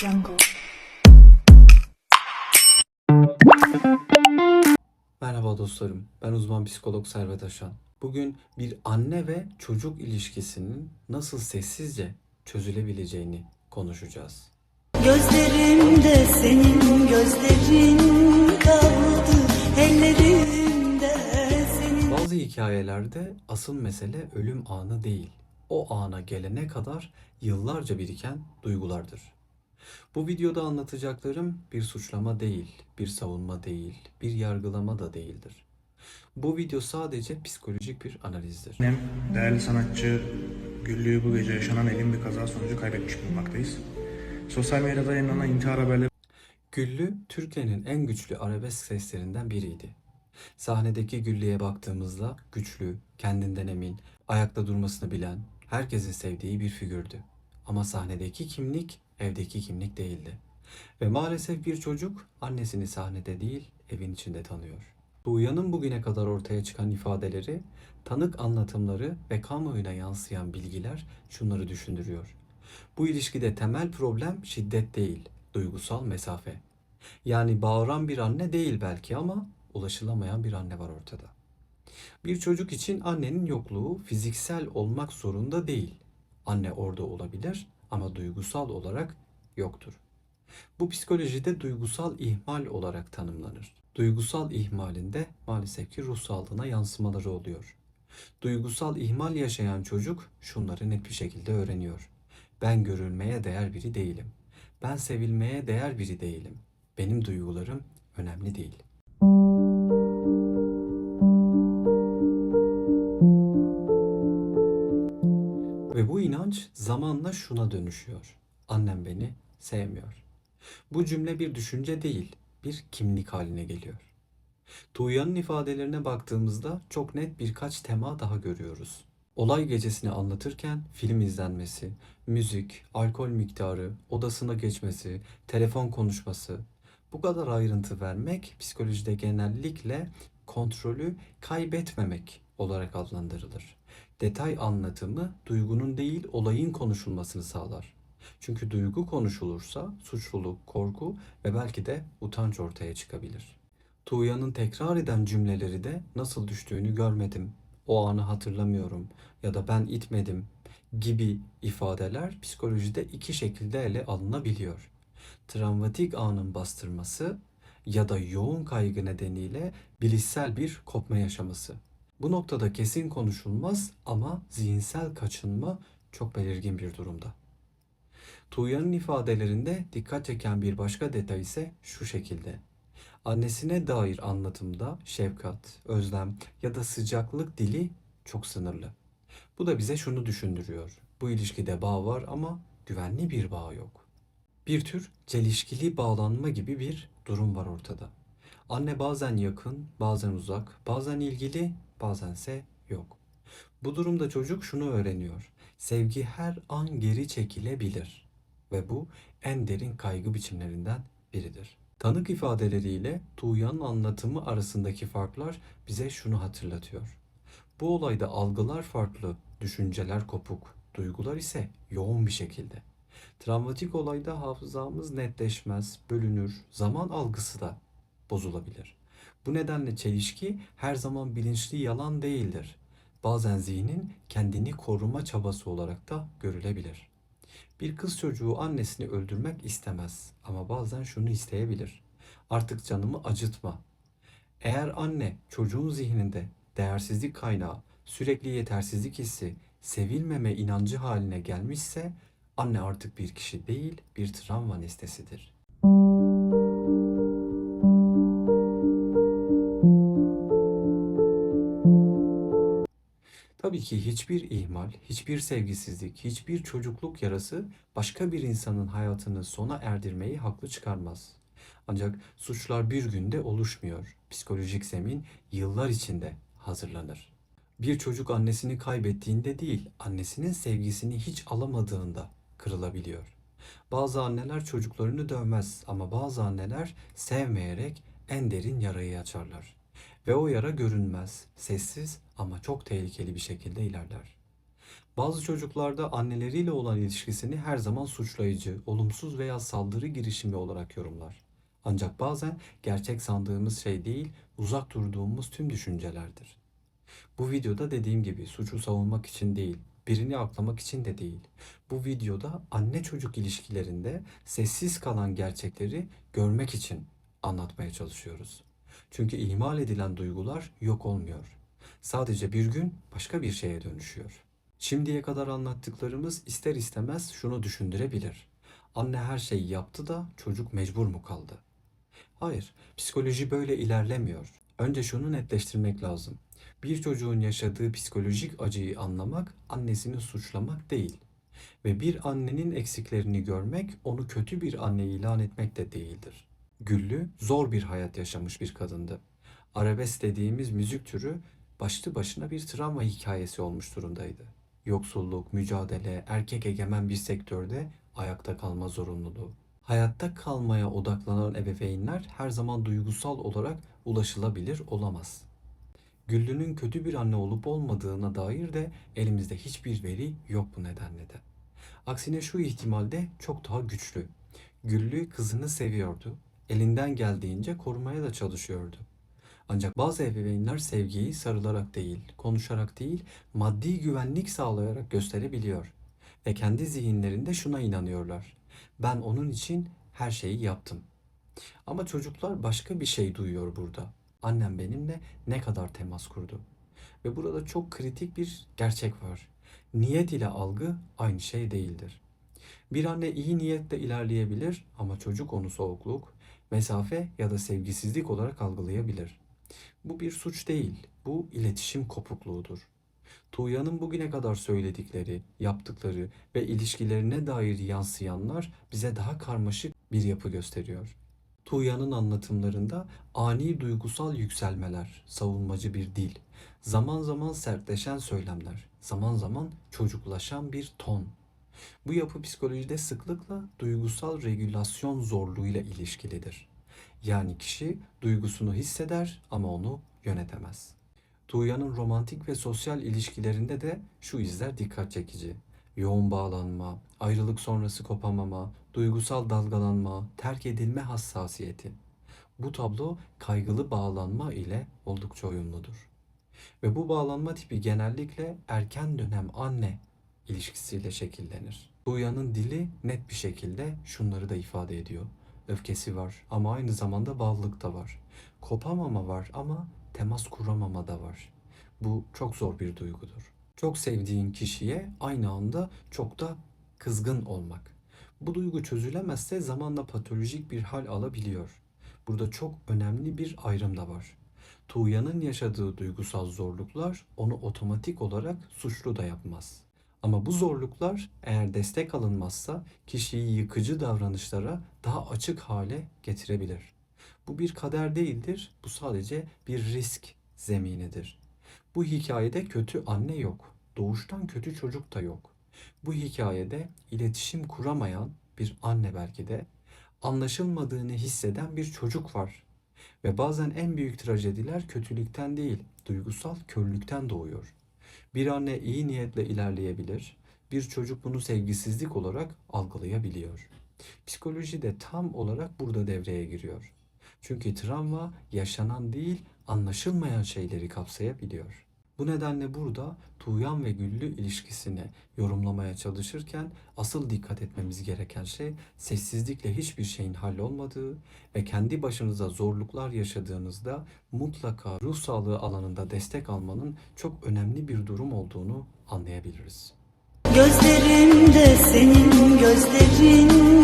jungle. Merhaba dostlarım, ben uzman psikolog Servet Aşan. Bugün bir anne ve çocuk ilişkisinin nasıl sessizce çözülebileceğini konuşacağız. Gözlerimde senin gözlerin kaldı Ellerimde senin Bazı hikayelerde asıl mesele ölüm anı değil, o ana gelene kadar yıllarca biriken duygulardır. Bu videoda anlatacaklarım bir suçlama değil, bir savunma değil, bir yargılama da değildir. Bu video sadece psikolojik bir analizdir. Annem, değerli sanatçı Güllü'yü bu gece yaşanan elin bir kaza sonucu kaybetmiş bulunmaktayız. Sosyal medyada yayınlanan intihar haberleri Güllü, Türkiye'nin en güçlü arabesk seslerinden biriydi. Sahnedeki Güllü'ye baktığımızda güçlü, kendinden emin, ayakta durmasını bilen, herkesin sevdiği bir figürdü. Ama sahnedeki kimlik evdeki kimlik değildi. Ve maalesef bir çocuk annesini sahnede değil, evin içinde tanıyor. Tuğya'nın bugüne kadar ortaya çıkan ifadeleri, tanık anlatımları ve kamuoyuna yansıyan bilgiler şunları düşündürüyor. Bu ilişkide temel problem şiddet değil, duygusal mesafe. Yani bağıran bir anne değil belki ama ulaşılamayan bir anne var ortada. Bir çocuk için annenin yokluğu fiziksel olmak zorunda değil. Anne orada olabilir ama duygusal olarak yoktur. Bu psikolojide duygusal ihmal olarak tanımlanır. Duygusal ihmalinde maalesef ki ruh sağlığına yansımaları oluyor. Duygusal ihmal yaşayan çocuk şunları net bir şekilde öğreniyor. Ben görülmeye değer biri değilim. Ben sevilmeye değer biri değilim. Benim duygularım önemli değil. İnanç zamanla şuna dönüşüyor. Annem beni sevmiyor. Bu cümle bir düşünce değil, bir kimlik haline geliyor. Tuğya'nın ifadelerine baktığımızda çok net birkaç tema daha görüyoruz. Olay gecesini anlatırken film izlenmesi, müzik, alkol miktarı, odasına geçmesi, telefon konuşması. Bu kadar ayrıntı vermek psikolojide genellikle kontrolü kaybetmemek olarak adlandırılır. Detay anlatımı duygunun değil olayın konuşulmasını sağlar. Çünkü duygu konuşulursa suçluluk, korku ve belki de utanç ortaya çıkabilir. Tuğya'nın tekrar eden cümleleri de nasıl düştüğünü görmedim, o anı hatırlamıyorum ya da ben itmedim gibi ifadeler psikolojide iki şekilde ele alınabiliyor. Travmatik anın bastırması ya da yoğun kaygı nedeniyle bilişsel bir kopma yaşaması. Bu noktada kesin konuşulmaz ama zihinsel kaçınma çok belirgin bir durumda. Tuğya'nın ifadelerinde dikkat çeken bir başka detay ise şu şekilde. Annesine dair anlatımda şefkat, özlem ya da sıcaklık dili çok sınırlı. Bu da bize şunu düşündürüyor. Bu ilişkide bağ var ama güvenli bir bağ yok. Bir tür çelişkili bağlanma gibi bir durum var ortada. Anne bazen yakın, bazen uzak, bazen ilgili, bazense yok. Bu durumda çocuk şunu öğreniyor. Sevgi her an geri çekilebilir ve bu en derin kaygı biçimlerinden biridir. Tanık ifadeleriyle Tuğya'nın anlatımı arasındaki farklar bize şunu hatırlatıyor. Bu olayda algılar farklı, düşünceler kopuk, duygular ise yoğun bir şekilde. Travmatik olayda hafızamız netleşmez, bölünür, zaman algısı da bozulabilir. Bu nedenle çelişki her zaman bilinçli yalan değildir. Bazen zihnin kendini koruma çabası olarak da görülebilir. Bir kız çocuğu annesini öldürmek istemez ama bazen şunu isteyebilir. Artık canımı acıtma. Eğer anne çocuğun zihninde değersizlik kaynağı, sürekli yetersizlik hissi, sevilmeme inancı haline gelmişse anne artık bir kişi değil bir travma nesnesidir. Tabii ki hiçbir ihmal, hiçbir sevgisizlik, hiçbir çocukluk yarası başka bir insanın hayatını sona erdirmeyi haklı çıkarmaz. Ancak suçlar bir günde oluşmuyor. Psikolojik zemin yıllar içinde hazırlanır. Bir çocuk annesini kaybettiğinde değil, annesinin sevgisini hiç alamadığında kırılabiliyor. Bazı anneler çocuklarını dövmez ama bazı anneler sevmeyerek en derin yarayı açarlar. Ve o yara görünmez, sessiz ama çok tehlikeli bir şekilde ilerler. Bazı çocuklarda anneleriyle olan ilişkisini her zaman suçlayıcı, olumsuz veya saldırı girişimi olarak yorumlar. Ancak bazen gerçek sandığımız şey değil, uzak durduğumuz tüm düşüncelerdir. Bu videoda dediğim gibi suçu savunmak için değil, birini aklamak için de değil. Bu videoda anne çocuk ilişkilerinde sessiz kalan gerçekleri görmek için anlatmaya çalışıyoruz. Çünkü ihmal edilen duygular yok olmuyor. Sadece bir gün başka bir şeye dönüşüyor. Şimdiye kadar anlattıklarımız ister istemez şunu düşündürebilir. Anne her şeyi yaptı da çocuk mecbur mu kaldı? Hayır, psikoloji böyle ilerlemiyor. Önce şunu netleştirmek lazım. Bir çocuğun yaşadığı psikolojik acıyı anlamak, annesini suçlamak değil. Ve bir annenin eksiklerini görmek, onu kötü bir anne ilan etmek de değildir. Güllü zor bir hayat yaşamış bir kadındı. Arabesk dediğimiz müzik türü başlı başına bir travma hikayesi olmuş durumdaydı. Yoksulluk, mücadele, erkek egemen bir sektörde ayakta kalma zorunluluğu. Hayatta kalmaya odaklanan ebeveynler her zaman duygusal olarak ulaşılabilir olamaz. Güllü'nün kötü bir anne olup olmadığına dair de elimizde hiçbir veri yok bu nedenle de. Aksine şu ihtimalde çok daha güçlü. Güllü kızını seviyordu. Elinden geldiğince korumaya da çalışıyordu. Ancak bazı ebeveynler sevgiyi sarılarak değil, konuşarak değil, maddi güvenlik sağlayarak gösterebiliyor. Ve kendi zihinlerinde şuna inanıyorlar. Ben onun için her şeyi yaptım. Ama çocuklar başka bir şey duyuyor burada. Annem benimle ne kadar temas kurdu. Ve burada çok kritik bir gerçek var. Niyet ile algı aynı şey değildir. Bir anne iyi niyetle ilerleyebilir ama çocuk onu soğukluk, mesafe ya da sevgisizlik olarak algılayabilir. Bu bir suç değil, bu iletişim kopukluğudur. Tuğya'nın bugüne kadar söyledikleri, yaptıkları ve ilişkilerine dair yansıyanlar bize daha karmaşık bir yapı gösteriyor. Tuğya'nın anlatımlarında ani duygusal yükselmeler, savunmacı bir dil, zaman zaman sertleşen söylemler, zaman zaman çocuklaşan bir ton. Bu yapı psikolojide sıklıkla duygusal regülasyon zorluğuyla ilişkilidir. Yani kişi duygusunu hisseder ama onu yönetemez. Tuğya'nın romantik ve sosyal ilişkilerinde de şu izler dikkat çekici. Yoğun bağlanma, ayrılık sonrası kopamama, duygusal dalgalanma, terk edilme hassasiyeti. Bu tablo kaygılı bağlanma ile oldukça uyumludur. Ve bu bağlanma tipi genellikle erken dönem anne ilişkisiyle şekillenir. Tuğya'nın dili net bir şekilde şunları da ifade ediyor. Öfkesi var ama aynı zamanda bağlılık da var. Kopamama var ama temas kuramama da var. Bu çok zor bir duygudur. Çok sevdiğin kişiye aynı anda çok da kızgın olmak. Bu duygu çözülemezse zamanla patolojik bir hal alabiliyor. Burada çok önemli bir ayrım da var. Tuğya'nın yaşadığı duygusal zorluklar onu otomatik olarak suçlu da yapmaz. Ama bu zorluklar eğer destek alınmazsa kişiyi yıkıcı davranışlara daha açık hale getirebilir. Bu bir kader değildir, bu sadece bir risk zeminidir. Bu hikayede kötü anne yok, doğuştan kötü çocuk da yok. Bu hikayede iletişim kuramayan bir anne belki de anlaşılmadığını hisseden bir çocuk var. Ve bazen en büyük trajediler kötülükten değil, duygusal körlükten doğuyor. Bir anne iyi niyetle ilerleyebilir, bir çocuk bunu sevgisizlik olarak algılayabiliyor. Psikoloji de tam olarak burada devreye giriyor. Çünkü travma yaşanan değil, anlaşılmayan şeyleri kapsayabiliyor. Bu nedenle burada Tuğyan ve Güllü ilişkisini yorumlamaya çalışırken asıl dikkat etmemiz gereken şey sessizlikle hiçbir şeyin hallolmadığı ve kendi başınıza zorluklar yaşadığınızda mutlaka ruh sağlığı alanında destek almanın çok önemli bir durum olduğunu anlayabiliriz. Gözlerimde senin gözlerin